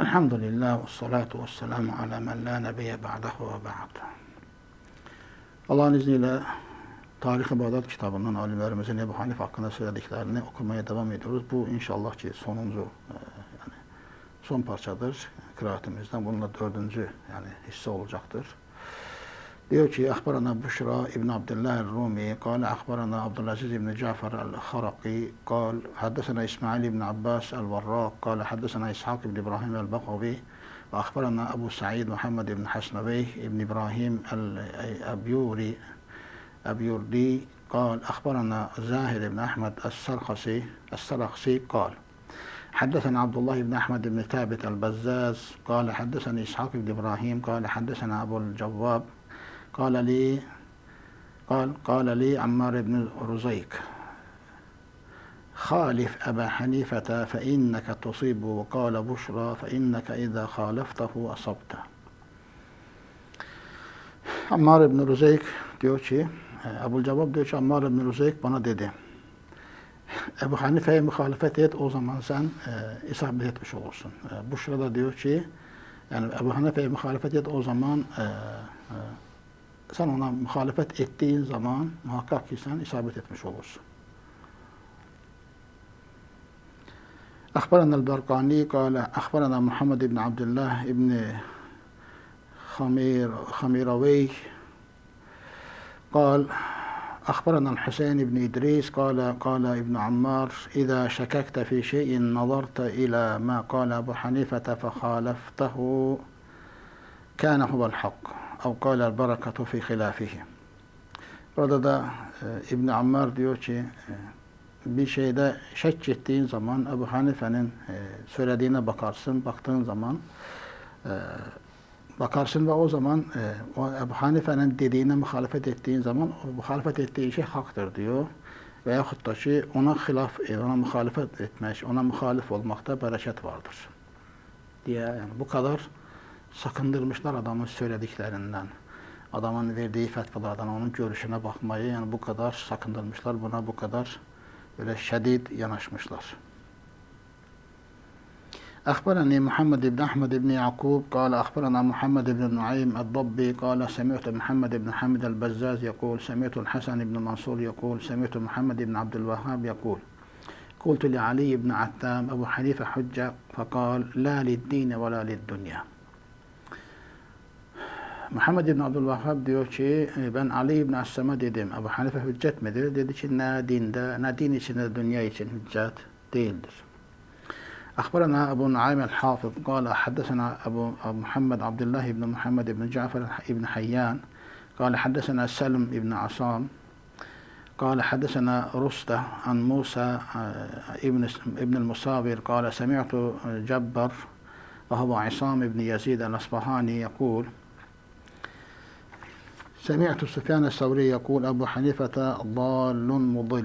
Elhamdülillah ve salatu ve selamu ala men la nebiye ba'dahu ve ba'd. Allah'ın izniyle Tarih-i Bağdat kitabından alimlerimizin Ebu Hanif hakkında söylediklerini okumaya devam ediyoruz. Bu inşallah ki sonuncu e, yani son parçadır kıraatimizden. Bununla dördüncü yani hisse olacaktır. Diyor ki Ahbarana Büşra İbn Abdullah Rumi قال أخبرنا عبد العزيز بن جعفر الخرقي قال حدثنا إسماعيل بن عباس الوراق قال حدثنا إسحاق بن إبراهيم البقوي وأخبرنا أبو سعيد محمد بن حسنبيه بن إبراهيم الأبيوري أبيوردي قال أخبرنا زاهد بن أحمد السرخسي السرخسي قال حدثنا عبد الله بن أحمد بن ثابت البزاز قال حدثني إسحاق بن إبراهيم قال حدثنا أبو الجواب قال لي قال قال لي عمار بن رزيك خالف أبا حنيفة فإنك تصيب وقال بشرى فإنك إذا خالفته أصبت Ammar ibn Ruzeyk diyor ki, Ebu Cevap diyor ki Ammar ibn Ruzeyk bana dedi. Ebu Hanife'ye muhalefet et o zaman sen e, isabet etmiş olursun. E, bu sırada diyor ki yani Ebu Hanife'ye muhalefet et o zaman e, e, sen ona muhalefet ettiğin zaman muhakkak ki sen isabet etmiş olursun. أخبرنا البرقاني قال أخبرنا محمد بن عبد الله بن خمير خميروي قال أخبرنا الحسين بن إدريس قال قال ابن عمار إذا شككت في شيء نظرت إلى ما قال أبو حنيفة فخالفته كان هو الحق أو قال البركة في خلافه Burada da e, İbn Ammar diyor ki e, bir şeyde şek ettiğin zaman Ebu Hanife'nin e, söylediğine bakarsın, baktığın zaman e, bakarsın ve o zaman e, o Ebu Hanife'nin dediğine muhalefet ettiğin zaman o muhalefet ettiği şey haktır diyor. Veyahut da ki ona hilaf, e, ona muhalefet etmek, ona muhalif olmakta bereket vardır. Diye yani bu kadar sakındırmışlar adamın söylediklerinden. Adamın verdiği fetvalardan, onun görüşüne bakmayı yani bu kadar sakındırmışlar. Buna bu kadar böyle şiddet yanaşmışlar. أخبرني محمد بن أحمد بن يعقوب قال أخبرنا محمد بن نعيم الضبي قال سمعت محمد بن حمد البزاز يقول سمعت الحسن بن منصور يقول سمعت محمد بن عبد الوهاب يقول قلت لعلي بن عتام أبو حنيفة حجة فقال لا للدين ولا للدنيا Muhammed İbn Abdülvahhab diyor ki ben Ali İbn Assam'a dedim Ebu Hanife hüccet midir? Dedi ki ne dinde, ne din için ne dünya için hüccet değildir. أخبرنا أبو نعيم الحافظ قال حدثنا أبو محمد عبد الله بن محمد بن جعفر بن حيان قال حدثنا سلم بن عصام قال حدثنا رستة عن موسى ابن ابن المصابر قال سمعت جبر وهو عصام بن يزيد الأصبهاني يقول Semi'tu Süfyan es-Savri yekul Ebu Hanife'te dallun mudil.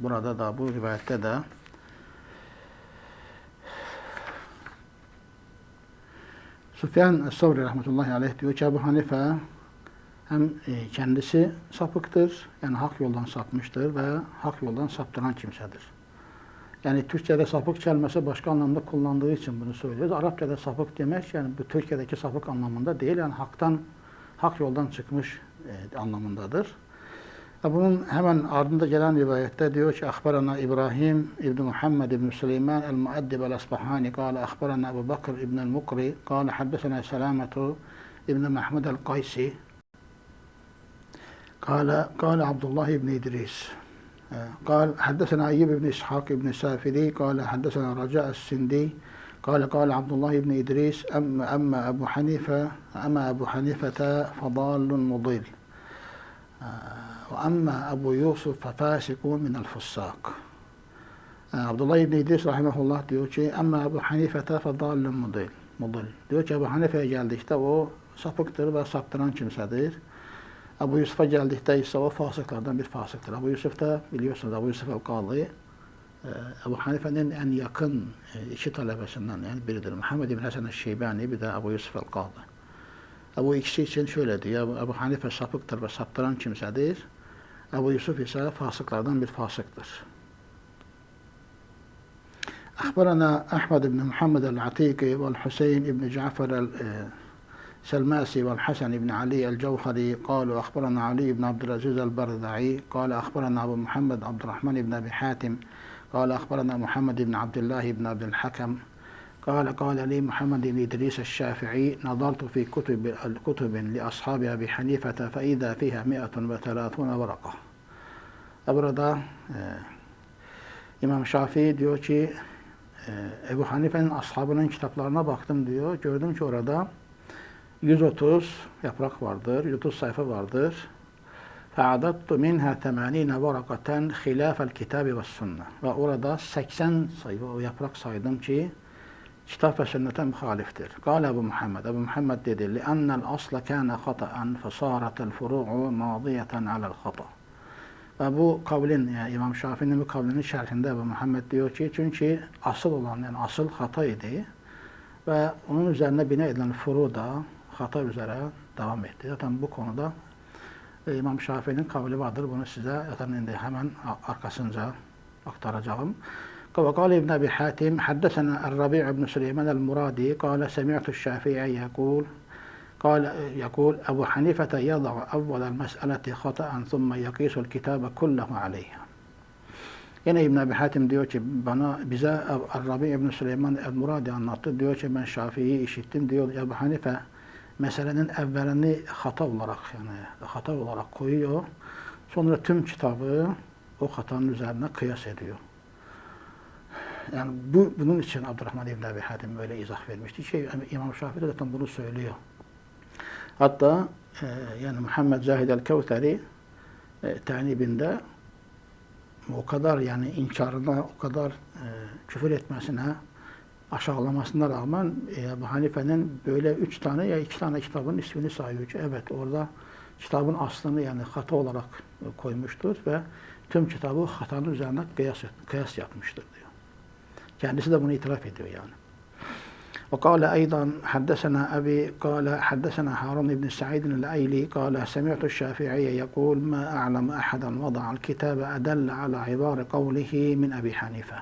Burada da bu rivayette de Süfyan es-Savri rahmetullahi aleyh diyor ki Ebu Hanife hem e, kendisi sapıktır, yani hak yoldan sapmıştır ve hak yoldan saptıran kimsedir. Yani Türkçe'de sapık kelimesi başka anlamda kullandığı için bunu söylüyoruz. Arapça'da sapık demek yani bu Türkiye'deki sapık anlamında değil. Yani haktan hak yoldan çıkmış e, anlamındadır. Bunun hemen ardında gelen rivayette diyor ki Akbarana İbrahim İbn Muhammed İbn Süleyman El Muaddib El Asbahani Kale Akbarana Ebu Bakr İbn El Mukri Kale Haddesena Selametu İbn Mahmud El Kaysi Kale, kale Abdullah İbn İdris قال حدثنا أيوب بن إسحاق بن سافري قال حدثنا رجاء السندي قال قال عبد الله بن إدريس أما, أما أبو حنيفة أما أبو حنيفة فضال مضل. آه، وأما أبو يوسف ففاسق من الفساق. آه، عبد الله بن إدريس رحمه الله ديوتشي أما أبو حنيفة فضال مضل. مضل. ديوتشي أبو حنيفة جال دشتا و سفكتر و سابتران كمسادير أبو يوسف جال دشتا يسوى فاسق لردن أبو يوسف تا بليوسف أبو يوسف القاضي. Ebu Hanife'nin en yakın iki talebesinden yani biridir. Muhammed İbn Hasan el-Şeybani bir de Ebu Yusuf el-Kadı. Ebu ikisi için şöyle diyor. Ebu Hanife sapıktır ve saptıran kimsedir. Ebu Yusuf ise fasıklardan bir fasıktır. أخبرنا أحمد بن محمد العتيقي والحسين بن جعفر السلماسي والحسن بن علي الجوهري قالوا أخبرنا علي بن عبد العزيز البردعي قال أخبرنا أبو محمد عبد الرحمن بن أبي حاتم قال أخبرنا محمد بن عبد الله بن عبد الحكم قال قال لي محمد بن إدريس الشافعي نظرت في كتب الكتب لأصحاب أبي حنيفة فإذا فيها مئة وثلاثون ورقة Burada e, İmam Şafii diyor ki e, Ebu Hanife'nin ashabının kitaplarına baktım diyor. Gördüm ki orada 130 yaprak vardır, 130 sayfa vardır. فَعَدَدْتُ مِنْهَا ثَمَانِينَ وَرَقَةً خِلَافَ الْكِتَابِ وَالسُنَّةِ Ve orada 80 sayfa yaprak saydım ki kitap ve sünnete muhaliftir. Kale Ebu Muhammed. Ebu Muhammed dedi لِأَنَّ الْأَصْلَ كَانَ خَطَأً فَصَارَتَ الْفُرُوعُ مَاضِيَةً عَلَى الْخَطَأِ Ve bu kavlin, yani İmam Şafii'nin bu kavlinin şerhinde Ebu Muhammed diyor ki, çünkü asıl olan, yani asıl hata idi ve onun üzerine bina edilen furu da hata üzere devam etti. Zaten bu konuda e, İmam Şafii'nin kavli vardır. Bunu size şimdi hemen arkasınca aktaracağım. وقال ابن أبي حاتم حدثنا الربيع بن سليمان المرادي قال سمعت الشافعي يقول قال يقول أبو حنيفة يضع أول المسألة خطأ ثم يقيس الكتاب كله عليها Yine İbn Abi Hatim diyor ki bana bize Rabi İbn Süleyman el-Muradi anlattı. Diyor ki ben Şafii'yi işittim diyor. Ebu Hanife meselenin evvelini hata olarak yani hata olarak koyuyor. Sonra tüm kitabı o hatanın üzerine kıyas ediyor. Yani bu bunun için Abdurrahman İbn Abi Hatim böyle izah vermişti. Şey, İmam Şafii de zaten bunu söylüyor. Hatta e, yani Muhammed Zahid el-Kevteri e, tanibinde o kadar yani inkarına, o kadar e, küfür etmesine, aşağılamasına rağmen e, Ebu Hanife'nin böyle üç tane ya iki tane kitabın ismini sayıyor. ki, Evet orada kitabın aslını yani hata olarak e, koymuştur ve tüm kitabı hatanın üzerine kıyas, kıyas yapmıştır diyor. Kendisi de bunu itiraf ediyor yani. وقال أيضا حدثنا أبي قال حدثنا هارون بن سعيد الأيلي قال سمعت الشافعي يقول ما أعلم أحدا وضع الكتاب أدل على عبار قوله من أبي حنيفة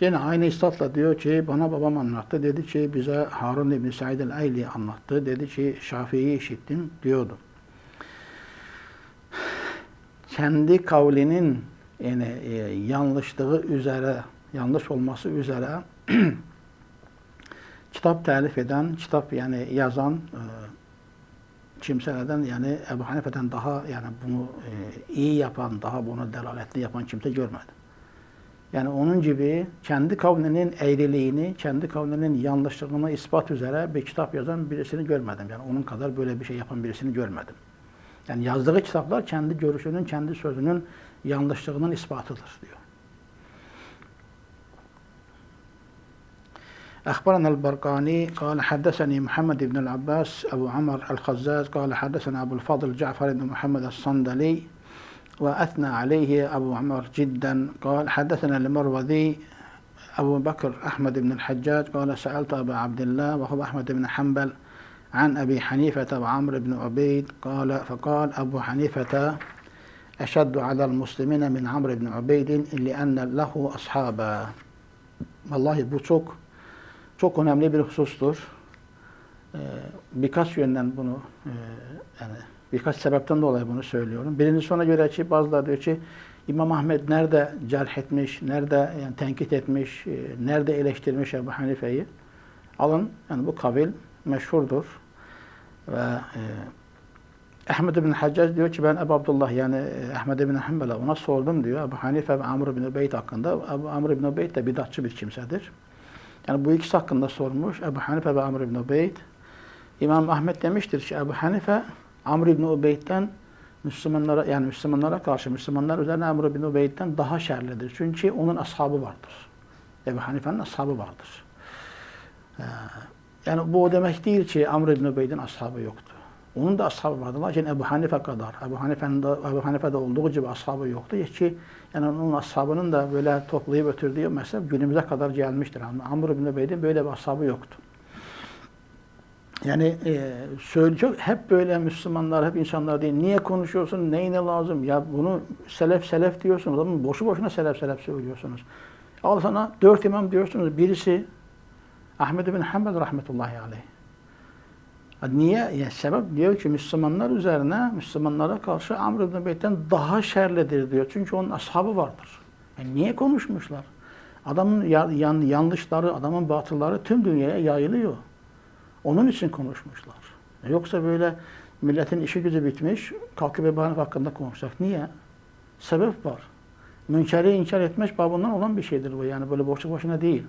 Yine aynı istatla diyor ki bana babam anlattı. Dedi ki bize Harun İbni Said el-Ayli anlattı. Dedi ki Şafii'yi işittim diyordu. Kendi kavlinin yani e, yanlışlığı üzere, yanlış olması üzere kitap telif eden, kitap yani yazan e, kimselerden yani Ebu Hanife'den daha yani bunu e, iyi yapan, daha bunu delaletli yapan kimse görmedim. Yani onun gibi kendi kavlinin eğriliğini, kendi kavlinin yanlışlığını ispat üzere bir kitap yazan birisini görmedim. Yani onun kadar böyle bir şey yapan birisini görmedim. Yani yazdığı kitaplar kendi görüşünün, kendi sözünün yanlışlığının ispatıdır diyor. أخبرنا البرقاني قال حدثني محمد بن العباس أبو عمر الخزاز قال حدثنا أبو الفضل جعفر بن محمد الصندلي وأثنى عليه أبو عمر جدا قال حدثنا المروذي أبو بكر أحمد بن الحجاج قال سألت أبا عبد الله وهو أحمد بن حنبل عن أبي حنيفة وعمر بن عبيد قال فقال أبو حنيفة أشد على المسلمين من عمرو بن عبيد لأن له أصحابا والله bu çok çok önemli bir husustur. Ee, birkaç yönden bunu e, yani birkaç sebepten dolayı bunu söylüyorum. Birincisi ona göre ki bazıları diyor ki İmam Ahmed nerede cerh etmiş, nerede yani tenkit etmiş, e, nerede eleştirmiş Ebu Hanife'yi. Alın yani bu kavil meşhurdur. Ve e, Ahmed bin Haccac diyor ki ben Ebu Abdullah yani e, Ahmed bin Hanbel'e ona sordum diyor. Ebu Hanife ve Amr bin Ubeyd hakkında. Ebu Amr bin Ubeyd de bidatçı bir kimsedir. Yani bu ikisi hakkında sormuş. Ebu Hanife ve Amr bin Ubeyd. İmam Ahmet demiştir ki Ebu Hanife Amr bin Ubeyd'den Müslümanlara yani Müslümanlara karşı Müslümanlar üzerine Amr bin Ubeyd'den daha şerlidir. Çünkü onun ashabı vardır. Ebu Hanife'nin ashabı vardır. Ee, yani bu o demek değil ki Amr bin Ubeyd'in ashabı yoktu. Onun da ashabı vardı. Lakin Ebu Hanife kadar, Ebu Hanife'nin de, Ebu Hanife'de olduğu gibi ashabı yoktu. Ki yani onun ashabının da böyle toplayıp ötürdüğü mezhep günümüze kadar gelmiştir. Amr bin Ubeyd'in böyle bir ashabı yoktu. Yani e, söyleyecek hep böyle Müslümanlar, hep insanlar değil. Niye konuşuyorsun? Neyine lazım? Ya bunu selef selef diyorsunuz ama boşu boşuna selef selef söylüyorsunuz. Al sana dört imam diyorsunuz. Birisi Ahmed bin Hanbel rahmetullahi aleyh. Niye? Yani sebep diyor ki Müslümanlar üzerine, Müslümanlara karşı Amr ibn Beyt'ten daha şerlidir diyor. Çünkü onun ashabı vardır. Yani niye konuşmuşlar? Adamın ya- yan- yanlışları, adamın batılları tüm dünyaya yayılıyor. Onun için konuşmuşlar. Yoksa böyle milletin işi gücü bitmiş, kalkıp Ebu Hanife hakkında konuşacak. Niye? Sebep var. Münkeri inkar etmek babından olan bir şeydir bu. Yani böyle boşu boşuna değil.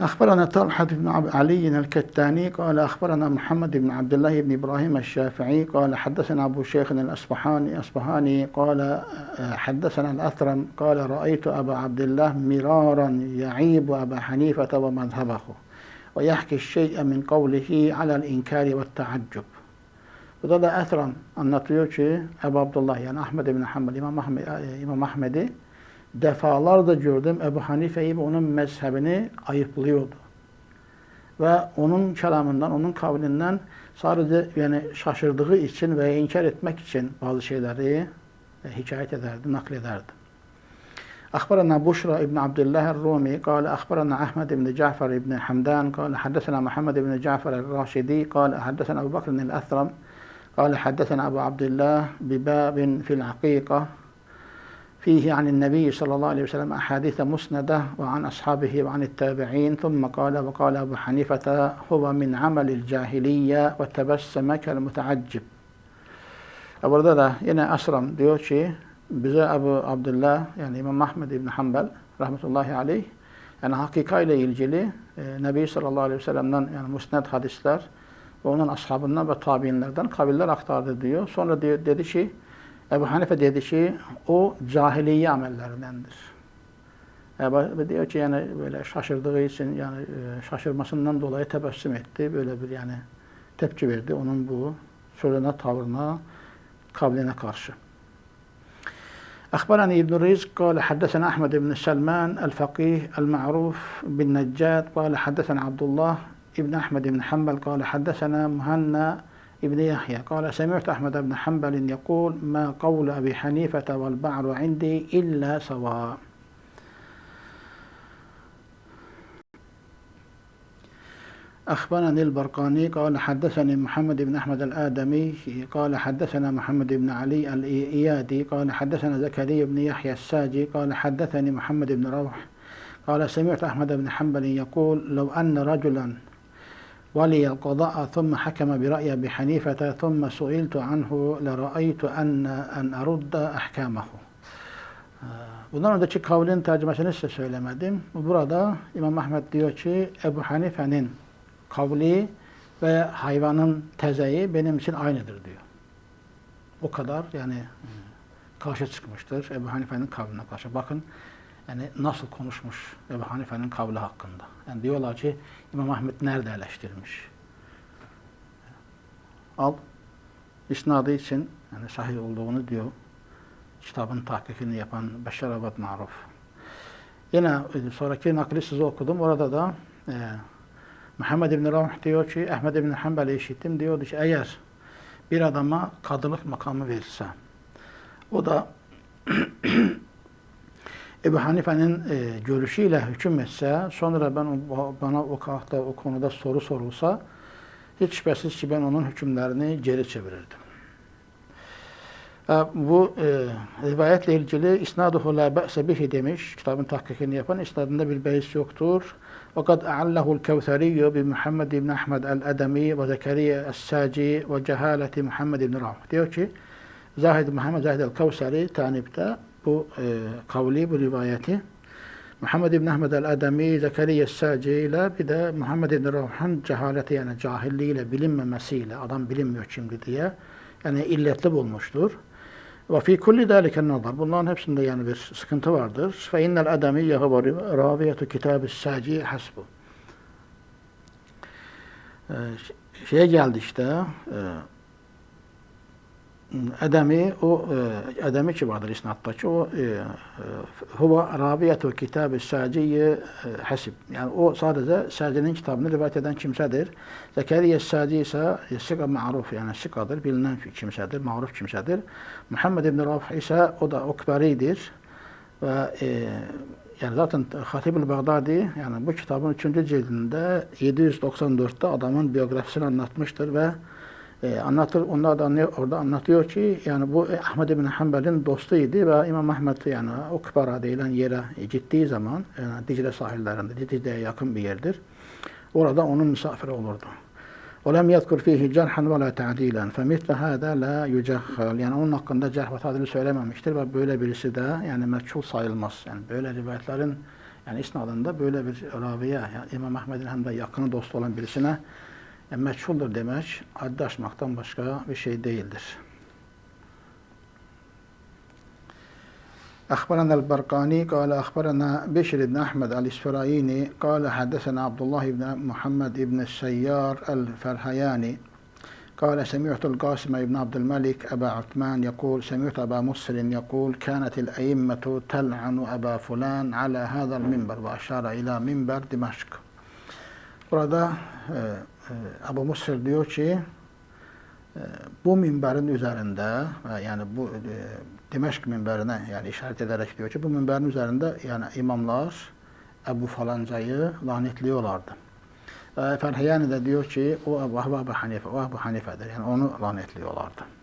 أخبرنا طلحة بن علي الكتاني قال أخبرنا محمد بن عبد الله بن إبراهيم الشافعي قال حدثنا أبو شيخ الأصبحاني أصبهاني قال آه، حدثنا الأثرم قال رأيت أبا عبد الله مرارا يعيب أبا حنيفة ومذهبه ويحكي الشيء من قوله على الإنكار والتعجب Burada da Etran anlatıyor ki Ebu Abdullah yani Ahmed bin Hanbel İmam, Ahmed, İmam Ahmed'i defalarca gördüm Ebu Hanife'yi ve onun mezhebini ayıplıyordu. Ve onun kelamından, onun kavlinden sadece yani şaşırdığı için ve inkar etmek için bazı şeyleri e, hikayet ederdi, naklederdi. أخبرنا بشرى ابن عبد الله الرومي قال أخبرنا أحمد بن جعفر بن حمدان قال حدثنا محمد بن جعفر الراشدي قال حدثنا أبو بكر الأثرم قال حدثنا أبو عبد الله بباب في العقيقة فيه عن النبي صلى الله عليه وسلم أحاديث مسندة وعن أصحابه وعن التابعين ثم قال وقال أبو حنيفة هو من عمل الجاهلية وتبسم كالمتعجب da yine Asram diyor ki bize Ebu Abdullah yani İmam Ahmed İbn Hanbel rahmetullahi aleyh yani hakika ile ilgili e, Nebi sallallahu aleyhi ve sellem'den yani musned hadisler ve onun ashabından ve tabiinlerden kaviller aktardı diyor. Sonra diyor, dedi ki Ebu Hanife dedi ki o cahiliye amellerindendir. Ebu diyor ki yani böyle şaşırdığı için yani e, şaşırmasından dolayı tebessüm etti. Böyle bir yani tepki verdi onun bu sözüne, tavrına, kavline karşı. أخبرني ابن رزق قال حدثنا أحمد بن سلمان الفقيه المعروف بالنجاد قال حدثنا عبد الله ابن أحمد بن حنبل قال حدثنا مهنا ابن يحيى قال سمعت أحمد بن حنبل يقول ما قول أبي حنيفة والبعر عندي إلا سواء. أخبرني البرقاني قال حدثني محمد بن أحمد الآدمي قال حدثنا محمد بن علي الإيادي قال حدثنا زكريا بن يحيى الساجي قال حدثني محمد بن روح قال سمعت أحمد بن حنبل يقول لو أن رجلا ولي القضاء ثم حكم برأي أبي حنيفة ثم سئلت عنه لرأيت أن أن أرد أحكامه. Bundan önceki kavlin tercümesini size söylemedim. Burada İmam Ahmet diyor ki Ebu Hanife'nin kavli ve hayvanın tezeyi benim için aynıdır diyor. O kadar yani e, karşı çıkmıştır Ebu Hanife'nin kavline karşı. Bakın yani nasıl konuşmuş Ebu Hanife'nin kavli hakkında. Yani diyorlar ki İmam Ahmet nerede eleştirmiş? Al isnadı için yani sahih olduğunu diyor. Kitabın tahkikini yapan Beşer Abad Maruf. Yine e, sonraki nakli size okudum. Orada da e, Muhammed İbni Ravh diyor ki Ahmed İbni Hanbel'i işittim. Diyordu ki eğer bir adama kadılık makamı verirse o da Ebu Hanife'nin e, görüşüyle hüküm etse sonra ben bana o, kahta, o konuda soru sorulsa hiç şüphesiz ki ben onun hükümlerini geri çevirirdim. E, bu e, rivayetle ilgili isnaduhu la be'se bihi demiş. Kitabın tahkikini yapan isnadında bir beis yoktur. وقد أعله الكوثري بمحمد بن أحمد الأدمي وزكريا الساجي وجهالة محمد بن رافع. Diyor ki Zahid Muhammed Zahid el-Kevseri tanipte bu e, kavli, bu rivayeti Muhammed İbn Ahmed el-Ademi, Zekeriya Saci ile bir de Muhammed İbn Ravh'ın cehaleti yani cahilliğiyle, bilinmemesiyle, adam bilinmiyor şimdi diye yani illetli bulmuştur. Ve fi kulli dâliken nazar. Bunların hepsinde yani bir sıkıntı vardır. Fe innel ademiyye huve raviyetu kitab-ı saci hasbu. Ee, şeye geldi işte e, ədəmi o e, ədəmi ki vardır isnaddakı o e, e, huva raviyatu kitabi səciyyə həsib. Yəni o sadəcə səcinin kitabını rivayət edən kimsədir. Zəkəriyyə səci isə siqa məruf, yəni siqadır, bilinən kimsədir, məruf kimsədir. Muhammed ibn Rafih isə o da okbaridir və e, yəni zaten Xatibül Bağdadi, yəni bu kitabın 3-cü cildində 794-də adamın bioqrafisini anlatmışdır və e, anlatır onlar da anlıyor, orada anlatıyor ki yani bu Ahmed bin Hanbel'in dostuydu ve İmam Ahmed yani o Kübara denilen yere gittiği zaman yani Dicle sahillerinde Dicle'ye yakın bir yerdir. Orada onun misafiri olurdu. وَلَمْ يَذْكُرْ ف۪يهِ جَرْحًا وَلَا تَعْد۪يلًا فَمِثْلَ هَذَا لَا يُجَخَّلْ Yani onun hakkında cerh ve tadili söylememiştir ve böyle birisi de yani meçhul sayılmaz. Yani böyle rivayetlerin yani isnadında böyle bir raviye, yani İmam Ahmed'in hem de yakını dostu olan birisine yani meçhuldür demek, addi aşmaktan başka bir şey değildir. أخبرنا البرقاني قال أخبرنا بشر بن أحمد الإسفرايني قال حدثنا عبد الله بن محمد بن السيار الفرهياني قال سمعت القاسم بن عبد الملك أبا عثمان يقول سمعت أبا مسلم يقول كانت الأئمة تلعن أبا فلان على هذا المنبر وأشار إلى منبر دمشق Burada e, e, Əbu Musir deyir ki, e, bu minbərin üzərində, yəni bu Diməşq minbərinə, yəni işarət edərək deyir ki, bu minbərin üzərində yəni imamlar Əbu falancayı lanətliyorlardı. Fərhiyəni də deyir ki, o Əbu Hanifə, o Əbu Hanifədir. Yəni onu lanətliyorlardı.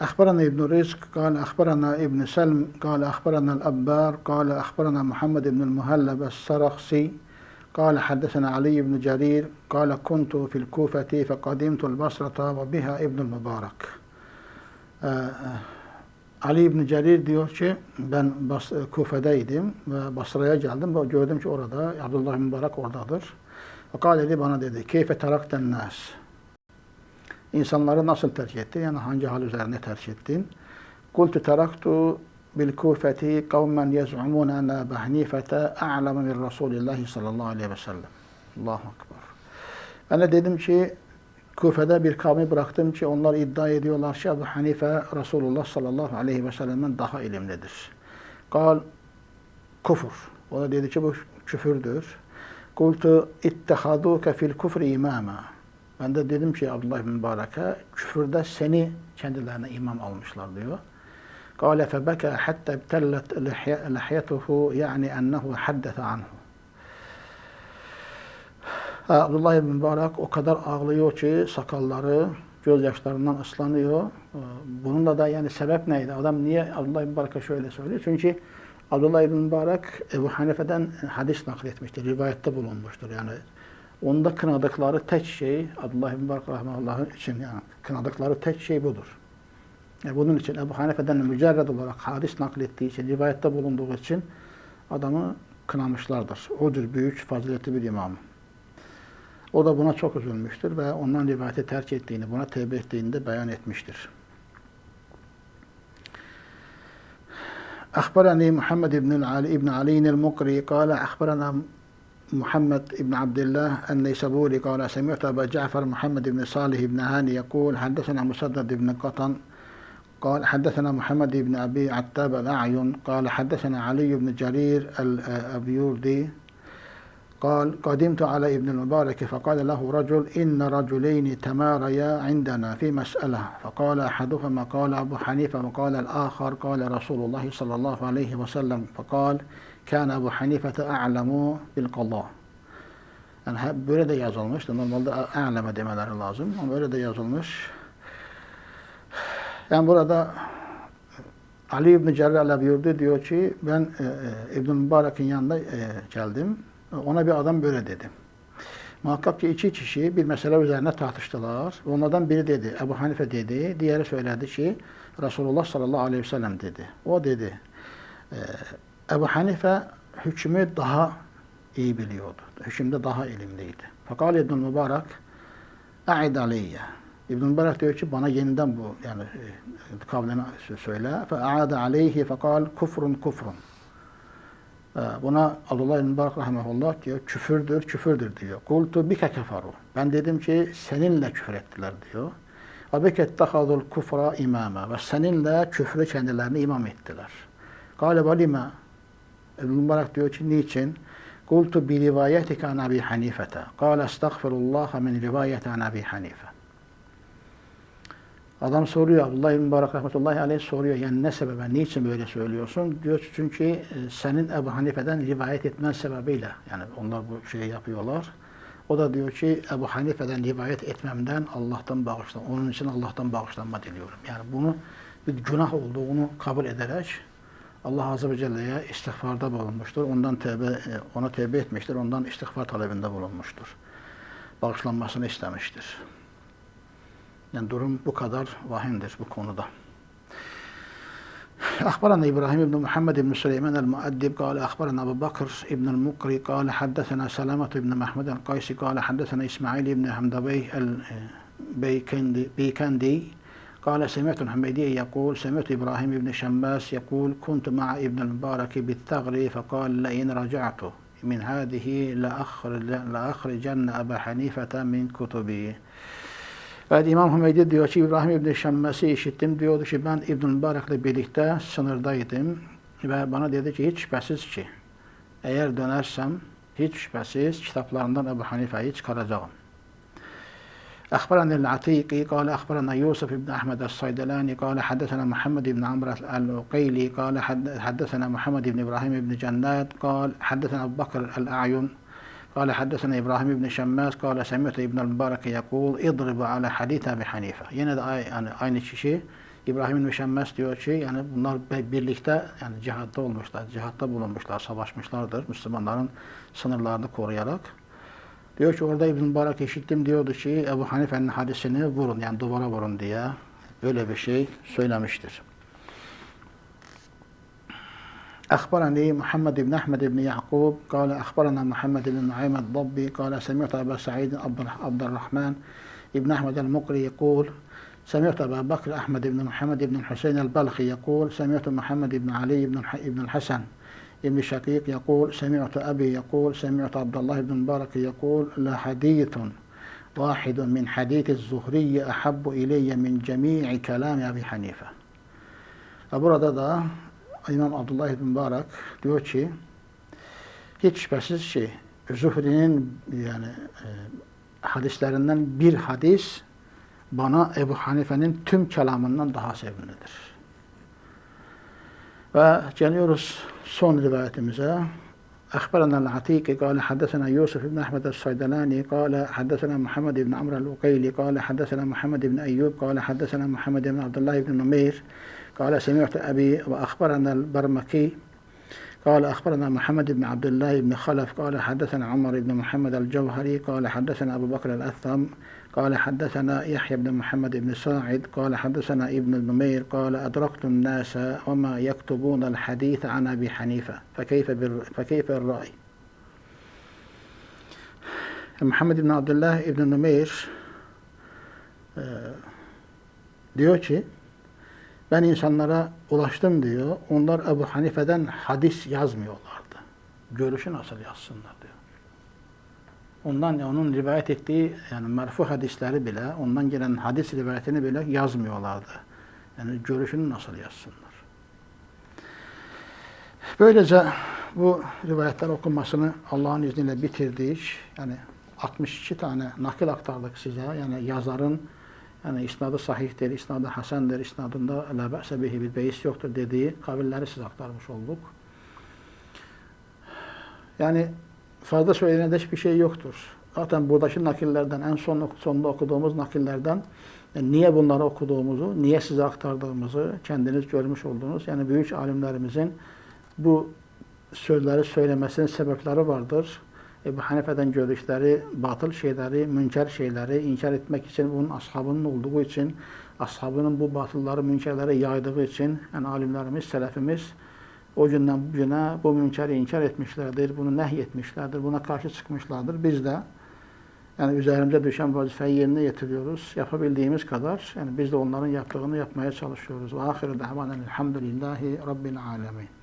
أخبرنا ابن رزق قال أخبرنا ابن سلم قال أخبرنا الأبار قال أخبرنا محمد بن المهلب السرخسي قال حدثنا علي بن جرير قال كنت في الكوفة فقدمت البصرة وبها ابن المبارك Ali İbni Cerir diyor ki ben Bas Kufe'deydim ve Basra'ya geldim ve gördüm ki orada Abdullah Mübarek oradadır. Fakat dedi bana dedi keyfe terakten nas. İnsanları nasıl tercih ettin? Yani hangi hal üzerine tercih ettin? Kultu teraktu bil kufeti kavmen yez'umun enne Ebu Hanifete a'lama min Resulillahi sallallahu aleyhi ve sellem. Allahu Ekber. Ben de dedim ki Kufe'de bir kavmi bıraktım ki onlar iddia ediyorlar ki Ebu Hanife Resulullah sallallahu aleyhi ve sellem'den daha ilimlidir. Kal kufur. O da dedi ki bu küfürdür. Kultu ittehaduke fil kufri imama. Ben de dedim ki Abdullah bin Mübarek'e küfürde seni kendilerine imam almışlar diyor. Kale febeke hatta ibtellet lihyetuhu yani ennehu haddete anhu. Abdullah ibn Mübarek o kadar ağlıyor ki sakalları gözyaşlarından ıslanıyor. Ee, bununla da yani sebep neydi? Adam niye Abdullah ibn Mübarek'e şöyle söylüyor? Çünkü Abdullah ibn Mübarek Ebu Hanife'den hadis nakletmiştir, rivayette bulunmuştur. Yani onda kınadıkları tek şey Abdullah ibn Mübarek rahmetullahi için yani kınadıkları tek şey budur. Yani bunun için Ebu Hanife'den mücerred olarak hadis naklettiği için, rivayette bulunduğu için adamı kınamışlardır. Odur büyük, faziletli bir imam. O da buna çok üzülmüştür ve ondan rivayeti terk ettiğini, buna tevbe ettiğini de beyan etmiştir. أخبرني محمد بن علي بن علي المقري قال أخبرنا محمد بن عبد الله النيسابوري قال سمعت أبا جعفر محمد بن صالح بن هاني يقول حدثنا مسدد بن قطن قال حدثنا محمد بن أبي عتاب الأعين قال حدثنا علي بن جرير الأبيوردي قال قدمت على ابن المبارك فقال له رجل إن رجلين تماريا عندنا في مسألة. فقال أحدهما قال أبو حنيفة وقال الآخر قال رسول الله صلى الله عليه وسلم. فقال Kâne Ebu Hanifete a'lemu bil qada. Yani hep böyle de yazılmıştı. Normalde a'leme demeleri lazım ama böyle de yazılmış. Yani burada Ali İbni Cellal'e buyurdu diyor ki ben e, e İbn Mübarek'in yanında e, geldim. Ona bir adam böyle dedi. Muhakkak ki iki kişi bir mesele üzerine tartıştılar. Onlardan biri dedi Ebu Hanife dedi. Diğeri söyledi ki Resulullah sallallahu aleyhi ve sellem dedi. O dedi e, Ebu Hanife hükmü daha iyi biliyordu. Hükümde daha ilimliydi. Fakat İbn Mübarek A'id aleyye. İbn Mübarek diyor ki bana yeniden bu yani e, kavlini söyle. Fe a'ada aleyhi fekal kufrun kufrun. Buna Abdullah ibn Barak rahmetullah diyor, küfürdür, küfürdür diyor. Kultu bike kefaru. Ben dedim ki seninle küfür ettiler diyor. Ve bikettehadul kufra imama. Ve seninle küfrü kendilerini imam ettiler. Kale velime. Mübarek diyor ki niçin? Kultu bi rivayetika an Abi Hanifete. Kale estağfirullah min rivayeti an Abi Hanife. Adam soruyor, Abdullah İbn Mübarek rahmetullahi aleyh soruyor. Yani ne sebebe, niçin böyle söylüyorsun? Diyor çünkü e, senin Ebu Hanife'den rivayet etmen sebebiyle. Yani onlar bu şeyi yapıyorlar. O da diyor ki Ebu Hanife'den rivayet etmemden Allah'tan bağışlan. Onun için Allah'tan bağışlanma diliyorum. Yani bunu bir günah olduğunu kabul ederek Allah Azze ve Celle'ye istiğfarda bulunmuştur. Ondan tevbe, e, ona tevbe etmiştir. Ondan istiğfar talebinde bulunmuştur. Bağışlanmasını istemiştir. Yani durum bu kadar vahimdir bu konuda. أخبرنا إبراهيم بن محمد بن سليمان المؤدب قال أخبرنا أبو بكر بن المقري قال حدثنا سلامة بن محمد القيسي قال حدثنا إسماعيل بن حمدوي البيكندي قال سمعت الحميدي يقول سمعت إبراهيم بن شماس يقول كنت مع ابن المبارك بالثغر فقال لئن رجعت من هذه لأخرج لأخرجن أبا حنيفة من كتبي Evet İmam Hümeydi diyor ki İbrahim İbni Şemmes'i işittim. Diyordu ki ben İbn Mübarek'le birlikte sınırdaydım. Ve bana dedi ki hiç şüphesiz ki eğer dönersem hiç şüphesiz kitaplarından Ebu Hanife'yi çıkaracağım. أخبرنا العتيقي قال أخبرنا يوسف بن أحمد الصيدلاني قال حدثنا محمد بن عمرو العقيلي قال حدثنا محمد بن إبراهيم بن جنات قال حدثنا أبو بكر الأعين قال حدثنا إبراهيم بن شماس قال سمعت ابن المبارك يقول اضرب على حديث أبي حنيفة. Yine de yani aynı kişi İbrahim bin Şemmes diyor ki yani bunlar birlikte yani cihatta olmuşlar, cihatta bulunmuşlar, savaşmışlardır Müslümanların sınırlarını koruyarak. Diyor ki orada İbn Mübarek işittim diyordu ki Ebu Hanife'nin hadisini vurun yani duvara vurun diye böyle bir şey söylemiştir. أخبرني محمد بن أحمد بن يعقوب قال أخبرنا محمد بن نعيم الضبي قال سمعت أبا سعيد عبد الرحمن بن أحمد المقري يقول سمعت أبا بكر أحمد بن محمد بن الحسين البلخي يقول سمعت محمد بن علي بن الحسن بن شقيق يقول سمعت أبي يقول سمعت عبد الله بن مبارك يقول لحديث واحد من حديث الزهري أحب إلي من جميع كلام أبي حنيفة Burada da İmam Abdullah ibn Mübarek diyor ki hiç şüphesiz ki Zuhri'nin yani e, hadislerinden bir hadis bana Ebu Hanife'nin tüm kelamından daha sevimlidir. Geliyoruz son rivayetimize. أخبرنا العتيق قال حدثنا يوسف بن أحمد الصيدلاني قال حدثنا محمد بن عمرو الوقيلي قال حدثنا محمد بن أيوب قال حدثنا محمد بن عبد الله بن نمير قال سمعت أبي وأخبرنا البرمكي قال أخبرنا محمد بن عبد الله بن خلف قال حدثنا عمر بن محمد الجوهري قال حدثنا أبو بكر الأثم قال حدثنا يحيى بن محمد بن ساعد قال حدثنا ابن النمير قال أدركت الناس وما يكتبون الحديث عن أبي حنيفة فكيف فكيف الرأي محمد بن عبد الله بن النمير diyor ki ben insanlara ulaştım diyor. Onlar Ebu Hanife'den hadis yazmıyorlardı. Görüşü nasıl yazsınlar diyor. Ondan onun rivayet ettiği yani merfu hadisleri bile, ondan gelen hadis rivayetini bile yazmıyorlardı. Yani görüşünü nasıl yazsınlar. Böylece bu rivayetler okunmasını Allah'ın izniyle bitirdik. Yani 62 tane nakil aktardık size. Yani yazarın yani isnadı sahihtir, isnadı hasendir, isnadında la be'se bihi bir beis yoktur dediği kavilleri size aktarmış olduk. Yani fazla söylenecek hiçbir şey yoktur. Zaten buradaki nakillerden, en son sonunda okuduğumuz nakillerden yani niye bunları okuduğumuzu, niye size aktardığımızı kendiniz görmüş oldunuz. Yani büyük alimlerimizin bu sözleri söylemesinin sebepleri vardır. Ebu Hanife'den görüşleri, batıl şeyleri, münker şeyleri inkar etmek için, bunun ashabının olduğu için, ashabının bu batılları, münkerleri yaydığı için, yani alimlerimiz, selefimiz o günden bugüne bu münkeri inkar etmişlerdir, bunu nehyetmişlerdir, buna karşı çıkmışlardır. Biz de yani üzerimize düşen vazifeyi yerine getiriyoruz. Yapabildiğimiz kadar, yani biz de onların yaptığını yapmaya çalışıyoruz. Ve ahiru da'vanen elhamdülillahi rabbil alemin.